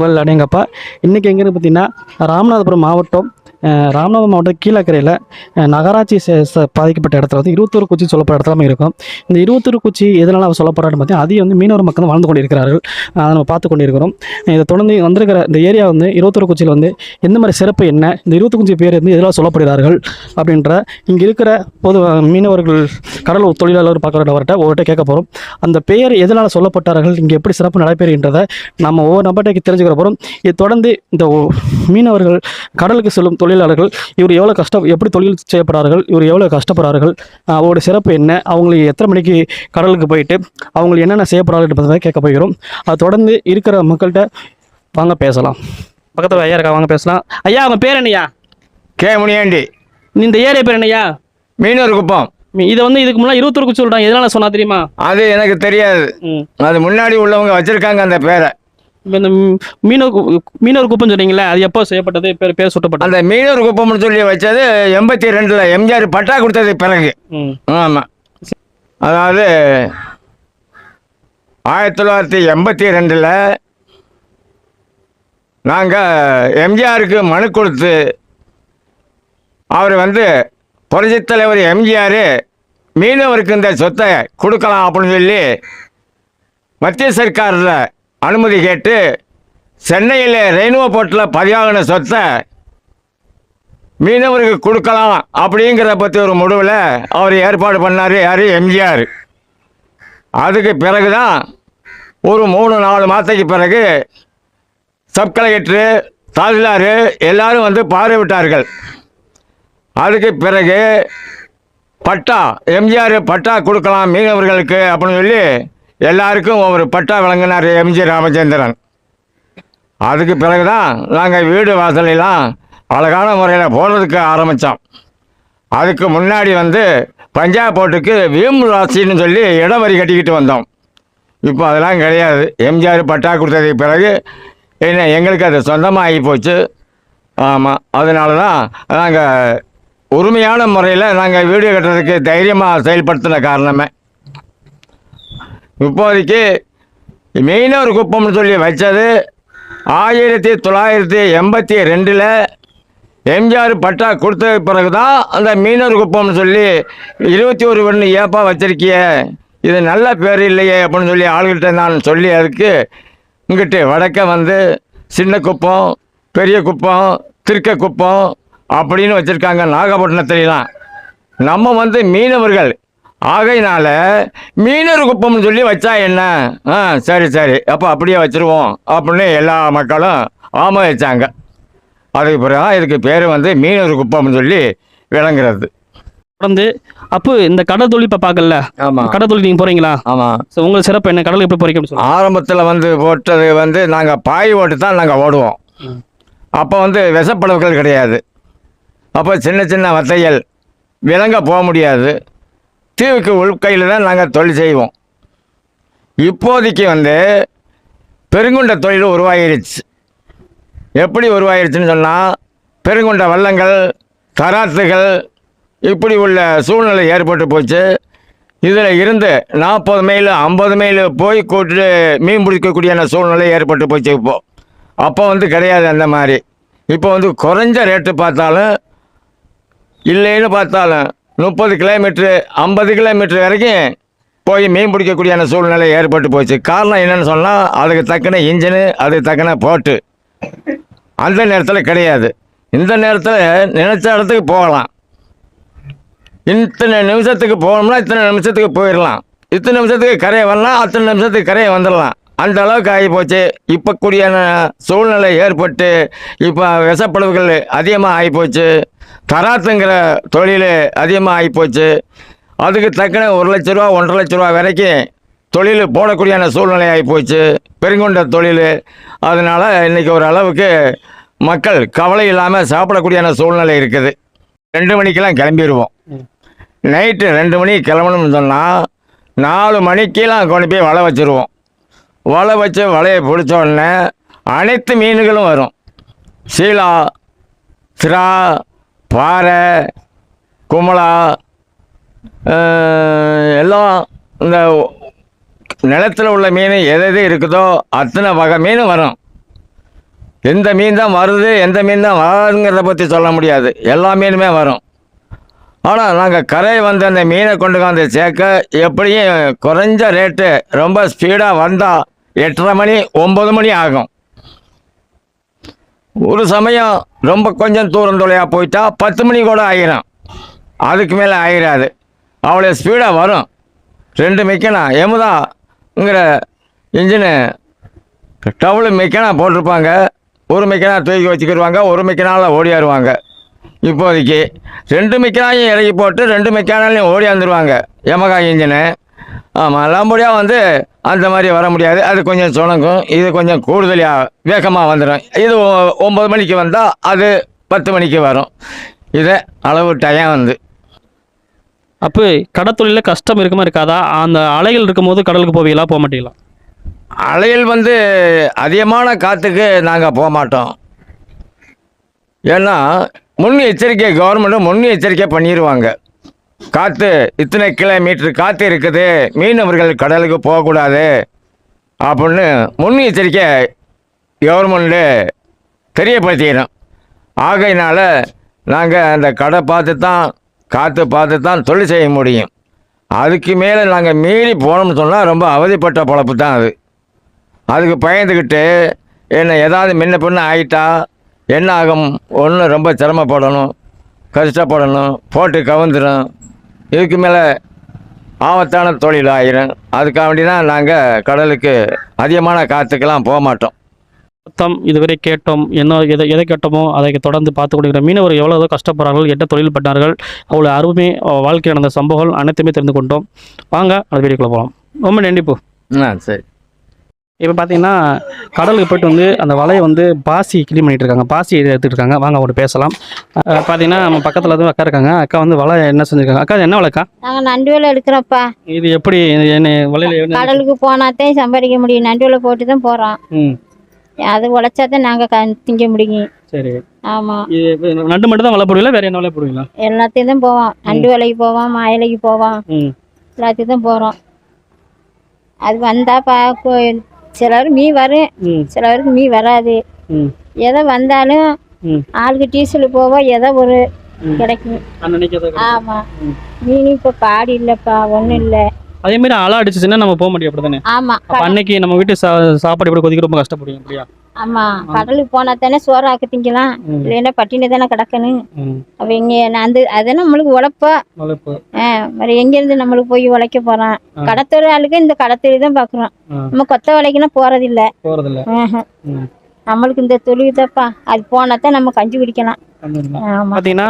உங்கள் அடையங்கப்பா இன்றைக்கி எங்கேன்னு பார்த்தீங்கன்னா ராமநாதபுரம் மாவட்டம் ராமநாதபுரம் மாவட்டம் கீழக்கரையில் நகராட்சி ச- பாதிக்கப்பட்ட இடத்துல வந்து இருபத்தொரு குச்சி சொல்லப்படுற இடத்துல இருக்கும். இந்த இருபத்தொரு குச்சி எதனால் அவர் சொல்லப்படுறான்னு பார்த்தீங்கன்னா அதையும் வந்து மீனவர் மக்கள் வாழ்ந்து கொண்டிருக்கிறார்கள். அதை நம்ம பார்த்து கொண்டிருக்கிறோம். இதை தொடர்ந்து வந்திருக்கிற இந்த ஏரியா வந்து இருபத்தொரு குச்சியில் வந்து எந்த மாதிரி சிறப்பு என்ன இந்த இருபத்தி குச்சி பேர் வந்து எதிராக சொல்லப்படுகிறார்கள் அப்படின்ற இங்கே இருக்கிற பொது மீனவர்கள் கடல் தொழிலாளர் பார்க்குறவர்கிட்ட ஒவ்வொருட்ட கேட்க போகிறோம் அந்த பெயர் எதனால் சொல்லப்பட்டார்கள் இங்கே எப்படி சிறப்பு நடைபெறுகின்றதை நம்ம ஒவ்வொரு நபர்கிட்ட தெரிஞ்சுக்கிற போகிறோம் இது தொடர்ந்து இந்த ஒ- மீனவர்கள் கடலுக்கு செல்லும் தொழிலாளர்கள் இவர் எவ்வளோ கஷ்டம் எப்படி தொழில் செய்யப்படுறார்கள் இவர் எவ்வளோ கஷ்டப்படுறார்கள் அவரோட சிறப்பு என்ன அவங்களுக்கு எத்தனை மணிக்கு கடலுக்கு போயிட்டு அவங்களுக்கு என்னென்ன செய்யப்படுறார்கள் கேட்க போகிறோம். அது தொடர்ந்து இருக்கிற மக்கள்கிட்ட வாங்க பேசலாம். பக்கத்தில் ஐயா இருக்கா வாங்க பேசலாம். ஐயா அவங்க பேர் என்னய்யா? கே முனியாண்டி. இந்த ஏரியா பேர் என்னய்யா? மீனவர் குப்பம். இதை வந்து இதுக்கு முன்னாடி குச்சி சொல்கிறாங்க எதனால சொன்னா தெரியுமா? அது எனக்கு தெரியாது. அது முன்னாடி உள்ளவங்க வச்சிருக்காங்க அந்த பேரை. இந்த மீனவர் மீனவர் குப்பம் சொன்னீங்களே அது எப்போ செய்யப்பட்டது? பேர் பேர் சுட்டப்பட்டது. அந்த மீனவர் குப்பம்னு சொல்லி வச்சது எண்பத்தி ரெண்டில் எம்ஜிஆர் பட்டா கொடுத்தது பிறகு. ஆமாம் அதாவது ஆயிரத்தி தொள்ளாயிரத்தி எண்பத்தி ரெண்டில் நாங்கள் எம்ஜிஆருக்கு மனு கொடுத்து அவர் வந்து புரட்சித் தலைவர் எம்ஜிஆர் மீனவருக்கு இந்த சொத்தை கொடுக்கலாம் அப்படின்னு சொல்லி மத்திய சர்க்காரில் அனுமதி கேட்டு சென்னையில் ரெயினுவ போர்ட்டில் பதிவாகின சொத்தை மீனவருக்கு கொடுக்கலாம் அப்படிங்கிறத பற்றி ஒரு முடிவில் அவர் ஏற்பாடு பண்ணார் யார்? எம்ஜிஆர். அதுக்கு பிறகு தான் ஒரு மூணு நாலு மாதத்துக்கு பிறகு சப் கலெக்டரு தாசில்தார் எல்லாரும் வந்து பார்வையிட்டார்கள். அதுக்கு பிறகு பட்டா எம்ஜிஆர் பட்டா கொடுக்கலாம் மீனவர்களுக்கு அப்படின்னு சொல்லி எல்லாருக்கும் ஒவ்வொரு பட்டா வழங்கினார் எம்ஜி ராமச்சந்திரன். அதுக்கு பிறகு தான் நாங்கள் வீடு வாசலெல்லாம் அழகான முறையில் போடுறதுக்கு ஆரம்பித்தோம் அதுக்கு முன்னாடி வந்து பஞ்சாப் போட்டுக்கு வீம் ராசின்னு சொல்லி இடம் வரி கட்டிக்கிட்டு வந்தோம். இப்போ அதெல்லாம் கிடையாது. எம்ஜிஆர் பட்டா கொடுத்ததுக்கு பிறகு என்ன எங்களுக்கு அது சொந்தமாக ஆகி போச்சு. ஆமாம் அதனால தான் நாங்கள் உரிமையான முறையில் நாங்கள் வீடு கட்டுறதுக்கு தைரியமாக செயல்படுத்தின காரணமே. இப்போதைக்கு மீனவர் குப்பம்னு சொல்லி வச்சது ஆயிரத்தி தொள்ளாயிரத்தி எண்பத்தி ரெண்டில் எம்ஜிஆர் பட்டா கொடுத்த பிறகு தான் அந்த மீனவர் குப்பம்னு சொல்லி இருபத்தி ஒரு ஒன்று ஏப்பா வச்சிருக்கிய இது நல்ல பேர் இல்லையே அப்படின்னு சொல்லி ஆளுகிட்ட நான் சொல்லி அதுக்கு இங்கிட்டு வடக்க வந்து சின்ன குப்பம் பெரிய குப்பம் திருக்க குப்பம் அப்படின்னு வச்சுருக்காங்க நாகப்பட்டினத்துலாம் நம்ம வந்து மீனவர்கள் ஆகையினால மீனவர் குப்பம்னு சொல்லி வச்சா என்ன? ஆ சரி சரி. அப்போ அப்படியே வச்சுருவோம் அப்படின்னு எல்லா மக்களும் ஆமாம் வச்சாங்க அதுக்கு பிறகு இதுக்கு பேர் வந்து மீனவர் குப்பம்னு சொல்லி விளங்குறது. தொடர்ந்து அப்போ இந்த கடல் தொழில் இப்போ பார்க்கல. ஆமாம் கடல் தொழில் நீங்கள் போகிறீங்களா ஆமாம் ஸோ உங்களுக்கு சிறப்பு என்ன? கடலுக்கு எப்படி சொல்லுங்க. ஆரம்பத்தில் வந்து போட்டது வந்து நாங்கள் பாய் ஓட்டு தான் நாங்கள் ஓடுவோம். அப்போ வந்து விஷப்படவுகள் கிடையாது. அப்போ சின்ன சின்ன வத்தைகள். விலங்க போக முடியாது. தீவுக்கு உள்கையில் தான் நாங்கள் தொழில் செய்வோம். இப்போதைக்கு வந்து பெருங்குண்ட தொழில் உருவாகிருச்சு. எப்படி உருவாகிருச்சுன்னு சொன்னால் பெருங்குண்ட வள்ளங்கள் தராத்துகள் இப்படி உள்ள சூழ்நிலை ஏற்பட்டு போச்சு. இதில் இருந்து நாற்பது மைல் ஐம்பது மைல் போய் கூட்டு மீன் பிடிக்கக்கூடிய சூழ்நிலை ஏற்பட்டு போச்சு இப்போது அப்போ வந்து கிடையாது அந்த மாதிரி. இப்போ வந்து குறைஞ்ச ரேட்டு பார்த்தாலும் இல்லைன்னு பார்த்தாலும் முப்பது கிலோமீட்ரு ஐம்பது கிலோமீட்டர் வரைக்கும் போய் மீன் பிடிக்கக்கூடிய சூழ்நிலை ஏற்பட்டு போச்சு. காரணம் என்னென்னு சொன்னால் அதுக்கு தக்கன இன்ஜினு அதுக்கு தக்கன போட்டு அந்த நேரத்தில் கிடையாது. இந்த நேரத்தில் நினச்ச இடத்துக்கு போகலாம். இத்தனை நிமிஷத்துக்கு போகணும்னா இத்தனை நிமிஷத்துக்கு போயிடலாம். இத்தனை நிமிஷத்துக்கு கரையை வரலாம் அத்தனை நிமிஷத்துக்கு கரையை வந்துடலாம். அந்த அளவுக்கு ஆகி போச்சு இப்போ கூடியான சூழ்நிலை ஏற்பட்டு இப்போ விஷப்படவுகள் அதிகமாக ஆகிப்போச்சு. தராத்துங்கிற தொழில் அதிகமாக ஆகிப்போச்சு. அதுக்கு தக்கன ஒரு லட்ச ரூபா ஒன்றரை லட்ச ரூபா வரைக்கும் தொழில் போடக்கூடியான சூழ்நிலை ஆகிப்போச்சு. பெருங்கொண்ட தொழில். அதனால் இன்றைக்கி ஒரு அளவுக்கு மக்கள் கவலை இல்லாமல் சாப்பிடக்கூடியான சூழ்நிலை இருக்குது. ரெண்டு மணிக்கெல்லாம் கிளம்பிடுவோம். நைட்டு ரெண்டு மணிக்கு கிளம்பணும்னு சொன்னால் நாலு மணிக்கெல்லாம் கொண்டு போய் வலை வச்சுருவோம். வலை வச்சு வலையை பிடிச்ச உடனே அனைத்து மீன்களும் வரும். சீலா சிரா பாறை குமலா எல்லாம் இந்த நிலத்தில் உள்ள மீன் எது எது இருக்குதோ அத்தனை வகை மீன் வரும். எந்த மீன் தான் வருது எந்த மீன் தான் வராதுங்கிறத பற்றி சொல்ல முடியாது. எல்லா மீனுமே வரும். ஆனால் நாங்கள் கரை வந்த அந்த மீனை கொண்டு வந்து சேர்க்க எப்படியும் குறைஞ்ச ரேட்டு ரொம்ப ஸ்பீடாக வந்தால் எட்டரை மணி ஒம்பது மணி ஆகும். ஒரு சமயம் ரொம்ப கொஞ்சம் தூரம் தொலையாக போயிட்டா பத்து மணி கூட ஆகிரும் அதுக்கு மேலே ஆகிராது அவ்வளோ ஸ்பீடாக வரும். ரெண்டு மெக்கனா எமுதாங்கிற இன்ஜினு டவுலு மெக்கனா போட்டிருப்பாங்க. ஒரு மெக்கனா தூக்கி வச்சுக்கிடுவாங்க ஒரு மெக்கனால ஓடியாருவாங்க. இப்போதைக்கு ரெண்டு மெக்கனாயும் இறக்கி போட்டு ரெண்டு மெக்கனாலையும் ஓடியாந்துருவாங்க எமகா இன்ஜினு ஆமாம் லம்படியாக வந்து அந்த மாதிரி வர முடியாது. அது கொஞ்சம் சுணங்கும். இது கொஞ்சம் கூடுதலாக வேகமாக வந்துடும் இது ஒம்பது மணிக்கு வந்தால் அது பத்து மணிக்கு வரும். இது அளவு டயம் வந்து. அப்போ கடத்தொழிலில் கஷ்டம் இருக்குமா இருக்காதா? அந்த அலைகள் இருக்கும்போது கடலுக்கு போவீங்களா? போக மாட்டீங்களா? அலையில் வந்து அதிகமான காற்றுக்கு நாங்கள் போக மாட்டோம். ஏன்னா முன் எச்சரிக்கை கவர்மெண்ட்டும் முன் எச்சரிக்கை பண்ணிடுவாங்க காற்று இத்தனை கிலோமீட்டர் காற்று இருக்குது. மீனவர்கள் கடலுக்கு போகக்கூடாது. அப்படின்னு முன் எச்சரிக்கை கவர்மெண்ட்டு தெரியப்படுத்திடும் ஆகையினால் நாங்கள் அந்த கடை பார்த்து தான் காற்று பார்த்து தான் தொழில் செய்ய முடியும். அதுக்கு மேலே நாங்கள் மீறி போனோம்னு சொன்னால் ரொம்ப அவதிப்பட்ட பொழப்பு தான் அது. அதுக்கு பயந்துக்கிட்டு என்ன ஏதாவது முன்ன பின்ன ஆகிட்டா என்ன ஆகும் ஒன்று ரொம்ப சிரமப்படணும். கஷ்டப்படணும். போட்டு கவுந்துடும் இதுக்கு மேலே ஆபத்தான தொழில் ஆயிரும் அதுக்காக வேண்டி தான் நாங்கள் கடலுக்கு அதிகமான காற்றுக்கெல்லாம் போக மாட்டோம். மொத்தம் இதுவரை கேட்டோம். என்ன எதை எதை கேட்டோமோ அதை தொடர்ந்து பார்த்து கொடுக்கிற மீனவர் எவ்வளோ கஷ்டப்படுறார்கள் என்ன தொழில் பண்ணார்கள் அவ்வளோ அருமை அஹ், வாழ்க்கையில் நடந்த சம்பவங்கள் அனைத்துமே தெரிந்து கொண்டோம். வாங்க அந்த வீடியோக்குள்ள போகலாம் ரொம்ப நன்றி இப்போ ஆ சரி. இப்போ பார்த்தீங்கன்னா கடலுக்கு போயிட்டு வந்து அந்த வலையை வந்து பாசி க்ளீன் பண்ணிட்டு இருக்காங்க. பாசி எடுத்துட்டு இருக்காங்க. வாங்க அவங்க பேசலாம். பார்த்தீங்கன்னா நம்ம பக்கத்தில் வந்து அக்கா இருக்காங்க. அக்கா வந்து வலை என்ன செஞ்சுருக்காங்க? அக்கா என்ன வலைக்கா நாங்கள் நண்டு வேலை எடுக்கிறோம்ப்பா. இது எப்படி என்ன வலையில் கடலுக்கு போனாதான் சம்பாதிக்க முடியும். நண்டு வேலை போட்டு தான் போகிறோம் அது உழைச்சா தான் நாங்கள் திங்க முடியும். சரி. ஆமாம் நண்டு மட்டும் தான் வலை போடுவீங்களா? வேறு என்ன வலை போடுவீங்களா? எல்லாத்தையும் தான் போவோம். நண்டு வேலைக்கு போவோம் மாயலைக்கு போவோம். எல்லாத்தையும் தான் போகிறோம் அது வந்தால் பா கொ- சிலர் மீ வரும் ம். சிலருக்கு மீ வராது. எதை வந்தாலும் ஆளுக்கு டீசல் போவோம் ஏதோ ஒரு. கிடைக்கும். அன்னைக்கு ஆமாம் ம். மீன் இப்போ பாடி இல்லைப்பா ஒன்றும் இல்லை. அதே மாதிரி அலை அடிச்சுச்சுன்னா நம்ம போக முடியும் அப்படி தானே ஆமாம் அன்னைக்கு நம்ம வீட்டு சாப்பாடு எப்படி கொதிக்க ரொம்ப கஷ்டப்படும் அப்படியா ஆமாம் கடலுக்கு போனால் தானே சோறு ஆக்க திங்கலாம். இல்லைன்னா பட்டினி தானே கிடக்கணும். அப்போ இங்கே நான் அந்த அது நம்மளுக்கு உழைப்பா. ஆ మరి எங்கேருந்து நம்மளுக்கு போய் உழைக்க. கடத்தொரு ஆளுக்கு இந்த கடத்தொழில் தான் பார்க்குறோம் ஆ. நம்ம கொத்த வேலைக்குன்னா போகிறதில்ல ம். நம்மளுக்கு இந்த தொழில் தான்ப்பா. அது போனால் தான் நம்ம கஞ்சி குடிக்கலாம். பார்த்தீங்கன்னா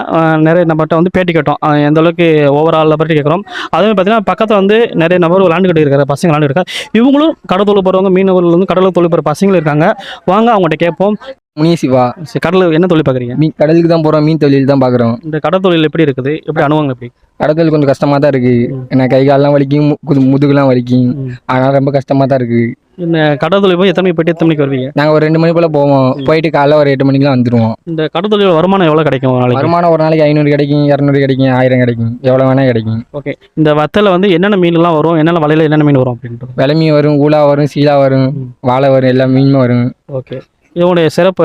நிறைய நம்மகிட்ட வந்து பேட்டி கேட்டோம். எந்த அளவுக்கு ஓவரால் பற்றி கேட்குறோம் அதுவும் பார்த்தீங்கன்னா பக்கத்தில் வந்து நிறைய நபர் விளாண்டுக்கிட்டு இருக்காரு பசங்க விளாண்டு இருக்காரு இவங்களும் கடல் தொழில் போகிறவங்க மீனவர்கள் வந்து கடலுக்கு தொழில் போகிற பசங்களும் இருக்காங்க. வாங்க அவங்ககிட்ட கேட்போம். முனிய சிவா. சரி, கடல் என்ன தொழில் பார்க்குறீங்க மீன் கடலுக்கு தான் போகிறோம் மீன் தொழில் தான் பார்க்குறோம் இந்த கடல் தொழில் எப்படி இருக்குது? எப்படி அனுபவங்கள் எப்படி? கடத்தல் கொஞ்சம் கஷ்டமாக தான் இருக்குது. ஏன்னா கை கால்லாம் வலிக்கும் முதுகுலாம் வலிக்கும். ம். ஆனால் ரொம்ப கஷ்டமாக தான் இருக்குது இந்த கடல் தொழில் போய் எத்தனை மணிக்கு போயிட்டு எத்தனை மணிக்கு வருவீங்க? நாங்கள் ஒரு ரெண்டு மணி போல் போவோம். போயிட்டு காலைல ஒரு எட்டு மணிக்கெலாம் வந்துடுவோம் இந்த கடல் தொழில் வருமானம் எவ்வளோ கிடைக்கும் ஒரு நாளைக்கு? வருமானம் ஒரு நாளைக்கு ஐநூறு கிடைக்கும் இரநூறு கிடைக்கும் ஆயிரம் கிடைக்கும் எவ்வளோ வேணால் கிடைக்கும். ஓகே. இந்த வத்தல வந்து என்னென்ன மீன்லாம் வரும்? என்னென்ன வலையில் என்னென்ன மீன் வரும் அப்படின்ட்டு விலை மீன் வரும் ஊலா வரும் சீலா வரும். வாழை வரும் எல்லா மீனுமே வரும். ஓகே. இதனுடைய சிறப்பு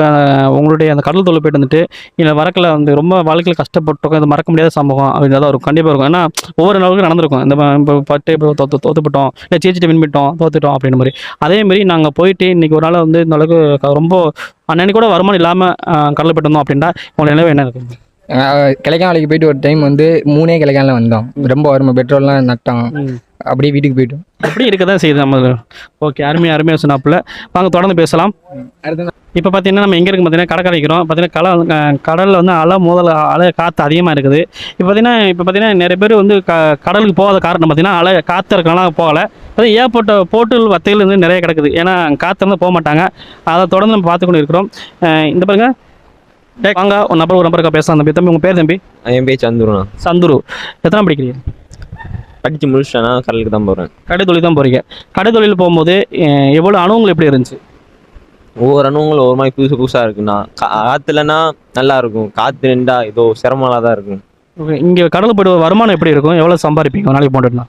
உங்களுடைய அந்த கடல் தொழில் போயிட்டு வந்துட்டு இல்லை வரக்கில் வந்து ரொம்ப வாழ்க்கையில் கஷ்டப்பட்டிருக்கோம் இது மறக்க முடியாத சம்பவம் அப்படின்றத இருக்கும் கண்டிப்பாக இருக்கும். ஏன்னா ஒவ்வொரு நாளுக்கும் நடந்திருக்கும். இந்த இப்போ பட்டு இப்போ தோத்து தோத்துப்பட்டோம் இல்லை ஜெயிச்சிட்டு வின் பண்ணிட்டோம் தோத்துட்டோம் அப்படின்ற மாதிரி. அதே மாதிரி நாங்கள் போயிட்டு இன்னைக்கு ஒரு நாள் வந்து இந்த அளவுக்கு ரொம்ப அன்னன்னைக்கு கூட வருமானம் இல்லாமல் கடல் போயிட்டு வந்தோம் அப்படின்னா உங்களோட நிலவு என்ன இருக்கும்? கிழக்கான் வேலைக்கு போயிட்டு ஒரு டைம் வந்து மூணே கிழக்கான்ல வந்தோம். ரொம்ப வறுமை பெட்ரோல்லாம் நட்டோம். அப்படியே வீட்டுக்கு போயிட்டோம். அப்படி இருக்க தான் செய்யுது நம்ம ஓகே அருமையாக அருமையாக சொன்னாப்புல. வாங்க தொடர்ந்து பேசலாம். இப்போ பார்த்தீங்கன்னா நம்ம எங்கே இருக்கு பார்த்தீங்கன்னா கடற்கரை வைக்கிறோம் பார்த்தீங்கன்னா கடல் கடல்ல வந்து அலை மோதல் அலை காற்று அதிகமாக இருக்குது. இப்போ பார்த்தீங்கன்னா இப்போ பார்த்தீங்கன்னா நிறைய பேர் வந்து க கடலுக்கு போகாத காரணம் பார்த்தீங்கன்னா அலை காற்று இருக்கனால போகலை. அது ஏற்பட்ட போட்டுகள் வத்தைகள் வந்து நிறைய கிடக்குது. ஏன்னா காற்று வந்து போக மாட்டாங்க. அதை தொடர்ந்து நம்ம பார்த்து கொண்டு இருக்கிறோம். இந்த பாருங்க. டேய், வாங்க ஒரு நம்பர் ஒரு நம்பருக்கா பேசலாம் தம்பி. தம்பி உங்கள் பேர் தம்பி? என் பேச்சு வந்துருண்ணா சந்துரு எத்தனை படிக்கிறீங்க? படித்து முடிச்சிட்டேன்னா கடலுக்கு தான் போகிறேன் கடை தொழில் தான் போகிறீங்க கடை தொழில் போகும்போது எவ்வளோ அனுபவங்கள் எப்படி இருந்துச்சு? ஒவ்வொரு அனுபவங்களும் ஒவ்வொரு மாதிரி புதுசு புதுசாக இருக்குண்ணா. காற்றுலனா நல்லா இருக்கும். காற்று நின்றா ஏதோ சிரமமாக தான் இருக்கும். ஓகே இங்கே கடலுக்கு போய்ட்டு வருமானம் எப்படி இருக்கும்? எவ்வளோ சம்பாதிப்பீங்க? ஒரு நாளைக்கு போட்டுட்டுனா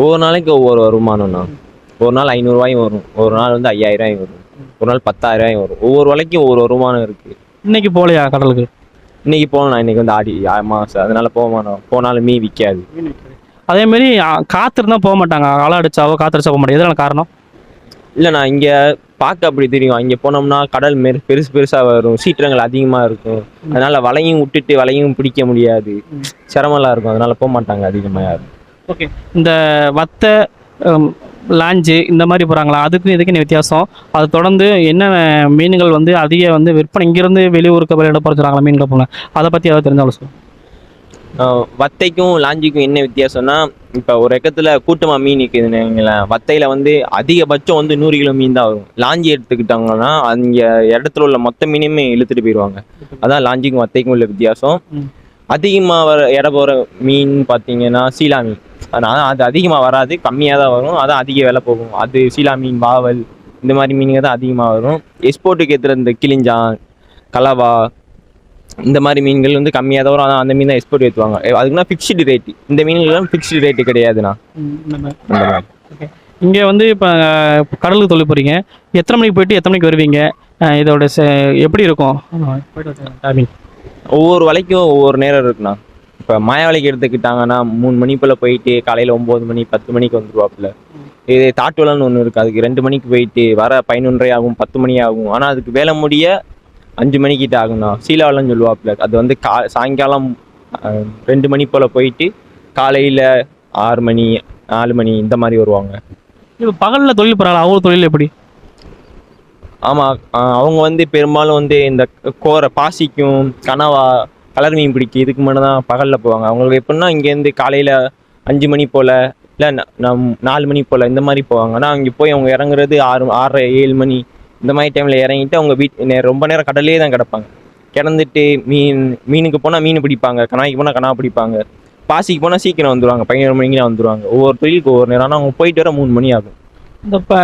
ஒவ்வொரு நாளைக்கு ஒவ்வொரு வருமானம்ண்ணா. ஒரு நாள் ஐநூறுரூவாயும் வரும். ஒரு நாள் வந்து ஐயாயிரம் வரும். ஒரு நாள் பத்தாயிரம் வரும். ஒவ்வொரு வலைக்கும் ஒவ்வொரு வருமானம் இருக்கு. இன்னைக்கு போகலையா கடலுக்கு? இன்னைக்கு போகலாம் இன்னைக்கு வந்து ஆடி மாசம் அதனால போக மாட்டோம் போனாலும் மீன் விற்காது. அதே மாதிரி ஆ, காத்து இருந்தால் போக மாட்டாங்க. அலை அடிச்சாவோ காத்தடிச்சா போக மாட்டாங்க. எதனால காரணம்? இல்லைண்ணா இங்கே பார்க்க அப்படி தெரியும். இங்கே போனோம்னா கடல் மெரு பெருசு பெருசாக வரும். சீற்றங்கள் அதிகமாக இருக்கும். அதனால வலையும் விட்டுட்டு வலையும் பிடிக்க முடியாது. சிரமம்லாம் இருக்கும். அதனால போக மாட்டாங்க அதிகமாக யாரும். ஓகே. இந்த வத்தை லாஞ்சு இந்த மாதிரி போகிறாங்களா அதுக்கும் இதுக்கு என்ன வித்தியாசம். அது தொடர்ந்து என்ன மீன்கள் வந்து அதிக வந்து விற்பனை இங்கேருந்து வெளியூருக்கு வெளியிட போகிறாங்களா மீன்கள் போங்க. அதை பற்றி ஏதாவது தெரிஞ்சாலும் சொல்லுங்கள் வத்தைக்கும் லாஞ்சிக்கும் என்ன வித்தியாசம்னா இப்போ ஒரு எக்கத்தில் கூட்டமாக மீன் நிற்குதுன்னு வைங்களேன். வத்தையில் வந்து அதிகபட்சம் வந்து நூறு கிலோ மீன் தான் வரும் லாஞ்சி எடுத்துக்கிட்டாங்கன்னா அங்கே இடத்துல உள்ள மொத்த மீனையுமே இழுத்துட்டு போயிடுவாங்க. அதான் லாஞ்சிக்கும் வத்தைக்கும் உள்ள வித்தியாசம். அதிகமாக வர இட போகிற மீன் பார்த்தீங்கன்னா சீலா மீன். அதனால் அது அதிகமாக வராது கம்மியாக தான் வரும். அதான் அதிக விலை போகும். அது சீலா மீன் வாவல் இந்த மாதிரி மீனுங்க தான் அதிகமாக வரும். எக்ஸ்போர்ட்டுக்கு ஏற்றுற இந்த கிளிஞ்சான் கலவா இந்த மாதிரி மீன்கள் வந்து கம்மியாக தான் வரும் அந்த மீன் தான் எக்ஸ்போர்ட் ஏற்றுவாங்க அதுக்குன்னா ஃபிக்ஸ்டு ரேட்டு இந்த மீன்கள்லாம் ஃபிக்ஸ்டு ரேட்டு கிடையாதுண்ணா. இங்கே வந்து இப்போ கடலுக்கு தொழில் போகிறீங்க எத்தனை மணிக்கு போயிட்டு எத்தனை மணிக்கு வருவீங்க? இதோட எப்படி இருக்கும்? டைமிங் ஒவ்வொரு வலைக்கும் ஒவ்வொரு நேரம் இருக்குண்ணா. இப்போ மாயாவலைக்கு எடுத்துக்கிட்டாங்கன்னா மூணு மணி போல் போயிட்டு காலையில் ஒம்பது மணி பத்து மணிக்கு வந்துருவாப்புல. இது தாட்டுவலன்னு ஒன்று இருக்குது அதுக்கு ரெண்டு மணிக்கு போயிட்டு வர பதினொன்றரை ஆகும் பத்து மணி ஆகும். ஆனால் அதுக்கு வேலை முடிய அஞ்சு மணிக்கிட்ட ஆகும்ண்ணா. சீலாவலன்னு சொல்லுவாப்புல அது வந்து கா சாயங்காலம் ரெண்டு மணி போல் போயிட்டு காலையில் ஆறு மணி நாலு மணி இந்த மாதிரி வருவாங்க. இப்போ பகலில் தொழில் போகிறாங்களா அவங்க தொழில் எப்படி? ஆமாம் அவங்க வந்து பெரும்பாலும் வந்து இந்த கோரை பாசிக்கும் கனவா கலர் மீன் பிடிக்க இதுக்கு மட்டும் தான் பகலில் போவாங்க. அவங்களுக்கு எப்படின்னா இங்கேருந்து காலையில் அஞ்சு மணி போல் இல்லை நம் நாலு மணி போல் இந்த மாதிரி போவாங்க. ஆனால் அங்கே போய் அவங்க இறங்குறது ஆறு ஆறரை ஏழு மணி இந்த மாதிரி டைமில் இறங்கிட்டு அவங்க வீட் ரொம்ப நேரம் கடல்லே தான் கிடப்பாங்க. கிடந்துட்டு மீன் மீனுக்கு போனால் மீன் பிடிப்பாங்க கனாய்க்கு போனால் கனா பிடிப்பாங்க. பாசிக்கு போனால் சீக்கிரம் வந்துடுவாங்க பதினோரு மணிக்கு வந்துடுவாங்க ஒவ்வொரு தொழிலுக்கு ஒவ்வொரு நேரம். ஆனால் அவங்க போயிட்டு வர மூணு மணி ஆகும். இந்த ப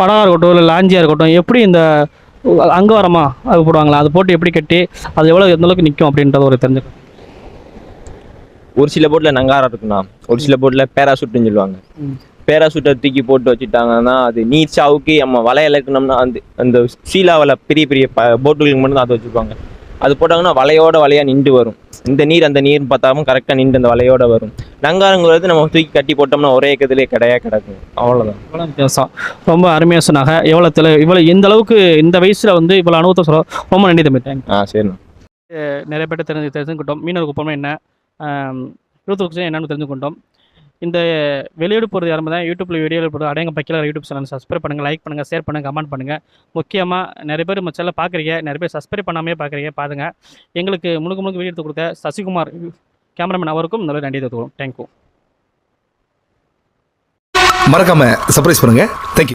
படகா இருக்கட்டும் இல்லை லாஞ்சியாக இருக்கட்டும் எப்படி இந்த அங்கே வரமா அது போடுவாங்களா? அது போட்டு எப்படி கட்டி அது எவ்வளோ எந்த அளவுக்கு நிற்கும் அப்படின்றது ஒரு தெரிஞ்சுக்கணும் ஒரு சில போட்டில் நங்காரம் இருக்குண்ணா. ஒரு சில போட்டில் பேராசூட்டுன்னு சொல்லுவாங்க. பேராசூட்டை தூக்கி போட்டு வச்சுட்டாங்கன்னா அது நீர் சாவுக்கு நம்ம வலை இழக்கணும்னா அந்த அந்த சீலா வலை பெரிய பெரிய ப போட்டுகளுக்கு மட்டும் அதை வச்சுருப்பாங்க அது போட்டாங்கன்னா வலையோட வலையாக நின்று வரும். இந்த நீர் அந்த நீர் பார்த்தாலும் கரெக்டாக நின்று அந்த வலையோட வரும். நங்காரங்கிறது நம்ம தூக்கி கட்டி போட்டோம்னா ஒரே ஏக்கத்திலே கிடையா கிடக்கும். அவ்வளோதான் இவ்வளோ வித்தியாசம். ரொம்ப அருமையாக சொன்னாங்க. எவ்வளோ தெளி இவ்வளோ இந்த அளவுக்கு இந்த வயசில் வந்து இவ்வளோ அனுபவத்தை சொல்ல ரொம்ப நன்றி தம்பி. தேங்க் ஆ சரிண்ணா. நிறைய பேர்ட்ட தெரிஞ்சு தெரிஞ்சுக்கிட்டோம். மீனவர் குப்பம் என்ன? இருபத்தி என்னன்னு தெரிஞ்சுக்கிட்டோம். இந்த வெளியிட போகிறது யாரும் தான் யூடியூப்பில் வீடியோ போகிறது அடையங்க பக்கில யூடியூப் சேனல் சப்ஸ்கிரைப் பண்ணுங்கள் லைக் பண்ணுங்கள் ஷேர் பண்ணுங்கள் கமெண்ட் பண்ணுங்கள் முக்கியமாக நிறைய பேர் நம்ம பார்க்குறீங்க நிறைய பேர் சப்ஸ்கிரைப் பண்ணாமே பார்க்குறீங்க பாருங்க. எங்களுக்கு முழுக்க முழுக்க வீடியோ எடுத்து கொடுத்த சசிகுமார் கேமராமேன் அவருக்கும் நல்ல நன்றி தெரிவித்துக்கிறோம் தேங்க்யூ மறக்காம சர்ப்ரைஸ் பண்ணுங்க. Thank you